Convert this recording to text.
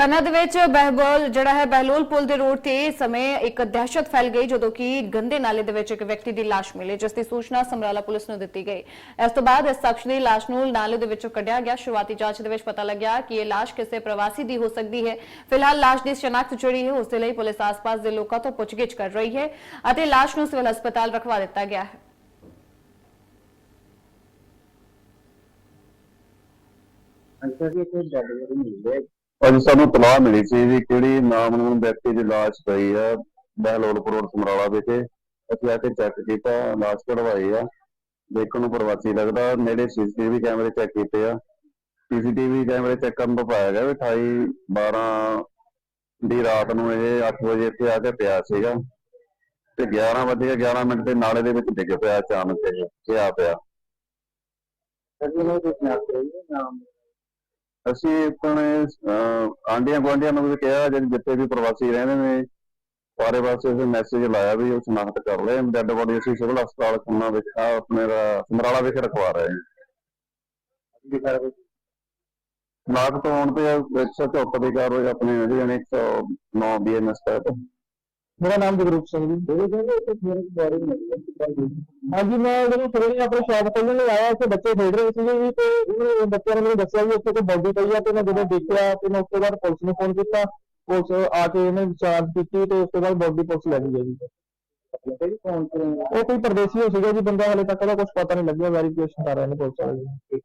ਖੰਨਾ ਵਿੱਚ ਬਹਿਬੋਲ, ਜਿਹੜਾ ਹੈ ਬਹਿਲੋਲ ਪੁਲ ਦੇ ਰੋਡ ਤੇ ਸਮੇਂ ਇੱਕ ਦਹਿਸ਼ਤ ਫੈਲ ਗਈ, ਜਦੋਂ ਕਿ ਗੰਦੇ ਨਾਲੇ ਦੇ ਵਿੱਚ ਇੱਕ ਵਿਅਕਤੀ ਦੀ ਲਾਸ਼ ਮਿਲੀ, ਜਿਸ ਦੀ ਸੂਚਨਾ ਸਮਰਾਲਾ ਪੁਲਿਸ ਨੂੰ ਦਿੱਤੀ ਗਈ। ਇਸ ਤੋਂ ਬਾਅਦ ਇਸ ਸ਼ਖਸ ਦੀ ਲਾਸ਼ ਨੂੰ ਨਾਲੇ ਦੇ ਵਿੱਚੋਂ ਕੱਢਿਆ ਗਿਆ। ਸ਼ੁਰੂਆਤੀ ਜਾਂਚ ਦੇ ਵਿੱਚ ਪਤਾ ਲੱਗਿਆ ਕਿ ਇਹ ਲਾਸ਼ ਕਿਸੇ ਪ੍ਰਵਾਸੀ ਦੀ ਹੋ ਸਕਦੀ ਹੈ। ਫਿਲਹਾਲ ਲਾਸ਼ ਦੀ ਸ਼ਨਾਖਤ ਜਿਹੜੀ ਹੈ, ਉਸ ਦੇ ਲਈ ਪੁਲਿਸ ਆਸ-ਪਾਸ ਦੇ ਲੋਕਾਂ ਤੋਂ ਪੁੱਛਗਿੱਛ ਕਰ ਰਹੀ ਹੈ ਅਤੇ ਲਾਸ਼ ਨੂੰ ਸਿਵਲ ਹਸਪਤਾਲ ਰਖਵਾ ਦਿੱਤਾ ਗਿਆ ਹੈ। ਅੱਛਾ ਜੀ, ਕੋਈ ਡੈਡ ਬੋਡੀ ਮਿਲੀ ਹੈ? ਅੱਜ ਸਾਨੂੰ ਤਲਾਹ ਮਿਲੀ ਸੀ ਵੀ ਕਿਹੜੀ ਨਾਮਨੂਮ ਵਿਅਕਤੀ ਦੀ ਲਾਸ਼ ਪਈ ਆ ਬਹਿਲੋਲਪੁਰ ਰੋਡ ਸਮਰਾਲਾ ਵਿਖੇ। ਅਸੀਂ ਆ ਕੇ ਚੈੱਕ ਕੀਤਾ, ਲਾਸ਼ ਕਢਵਾਈ ਆ। ਦੇਖਣ ਨੂੰ ਪ੍ਰਵਾਸੀ ਲੱਗਦਾ, ਨੇੜੇ ਸੀਸੀਟੀਵੀ ਕੈਮਰੇ ਚੈੱਕ ਕੀਤੇ ਆ। ਸੀਸੀਟੀਵੀ ਕੈਮਰੇ ਚੈੱਕ ਕਰਨ ਤੋਂ ਪਾਇਆ ਗਿਆ ਵੀ 28 12 ਦੀ ਰਾਤ ਨੂੰ ਇਹ 8 ਵਜੇ ਇੱਥੇ ਆ ਕੇ ਪਿਆ ਸੀਗਾ। ਤੇ 11 ਵਜੇ 11 ਮਿੰਟ ਤੇ ਨਾਲੇ ਦੇ ਵਿੱਚ ਡਿੱਗ ਪਿਆ, ਅਚਾਨਕ ਇਹ ਪਿਆ ਪਿਆ। ਸਰ ਜੀ ਨੂੰ ਕਿਸ ਨਾਮ? ਅਸੀਂ ਆਪਣੇ ਆਂਡੀਆਂ ਗੁਆਂਢੀਆਂ ਨੂੰ ਵੀ ਕਿਹਾ ਜਿਹੜੇ ਜਿੱਥੇ ਵੀ ਪ੍ਰਵਾਸੀ ਰਹਿੰਦੇ ਨੇ ਸਾਰੇ ਪਾਸੇ ਅਸੀਂ ਮੈਸੇਜ ਲਾਇਆ ਵੀ ਉਹ ਸ਼ਨਾਖਤ ਕਰ ਲੈ ਡੈੱਡ ਬੋਡੀ ਅਸੀਂ ਸਿਵਲ ਹਸਪਤਾਲ ਖੰਨਾ ਵਿੱਚ ਆ ਆਪਣੇ ਦਾ ਸਮਰਾਲਾ ਵਿਖੇ ਰਖਵਾ ਰਹੇ ਹਾਂ। ਕੋਈ ਸ਼ਨਾਖਤ ਹੋਣ ਤੇ 174 ਦੀ ਕਾਰਵਾਈ ਆਪਣੇ ਜਿਹੜੀ ਜਾਣੀ 109 ਬੀਐਨਐਸ ਤਹਿਤ। ਮੇਰਾ ਨਾਮ ਜਗਰੂਪ ਸਿੰਘ ਜੀ ਜਿਹੜੇ ਜਿਹੜੇ ਇੱਥੇ ਫਿਰ ਬੋਡੀ ਮਿਲੀ ਹੈ ਕਿੱਦਾਂ ਦੀ ਹਾਂਜੀ ਮੈਂ ਜਦੋਂ ਸਵੇਰੇ ਆਪਣੇ ਸ਼ਾਪ ਖੋਲ੍ਹਣ ਲਈ ਆਇਆ ਇੱਥੇ ਬੱਚੇ ਖੇਡ ਰਹੇ ਸੀਗੇ ਜੀ ਤੇ ਇਹਨਾਂ ਬੱਚਿਆਂ ਨੇ ਮੈਨੂੰ ਦੱਸਿਆ ਵੀ ਇੱਥੇ ਕੋਈ ਬੋਡੀ ਪਈ ਆ ਤੇ ਮੈਂ ਜਦੋਂ ਦੇਖਿਆ ਤੇ ਮੈਂ ਉਸ ਤੋਂ ਬਾਅਦ ਪੁਲਿਸ ਨੂੰ ਫੋਨ ਕੀਤਾ ਪੁਲਿਸ ਆ ਕੇ ਇਹਨੇ ਚਾਰਜ ਕੀਤੀ ਤੇ ਉਸ ਤੋਂ ਬਾਅਦ ਬੋਡੀ ਪੁਲਿਸ ਲੈ ਗਈ ਹੈ ਜੀ ਕਿਤੇ ਵੀ ਫੋਨ ਕਰੂੰਗਾ ਉਹ ਕੋਈ ਪਰਦੇਸੀ ਹੋ ਸੀਗਾ ਜੀ ਬੰਦਾ ਹਾਲੇ ਤੱਕ ਉਹਦਾ ਕੁਝ ਪਤਾ ਨਹੀਂ ਲੱਗਿਆ ਵੈਰੀਫਿਕੇਸ਼ਨ ਕਰ ਰਹੇ ਨੇ ਪੁਲਿਸ ਵਾਲੇ ਜੀ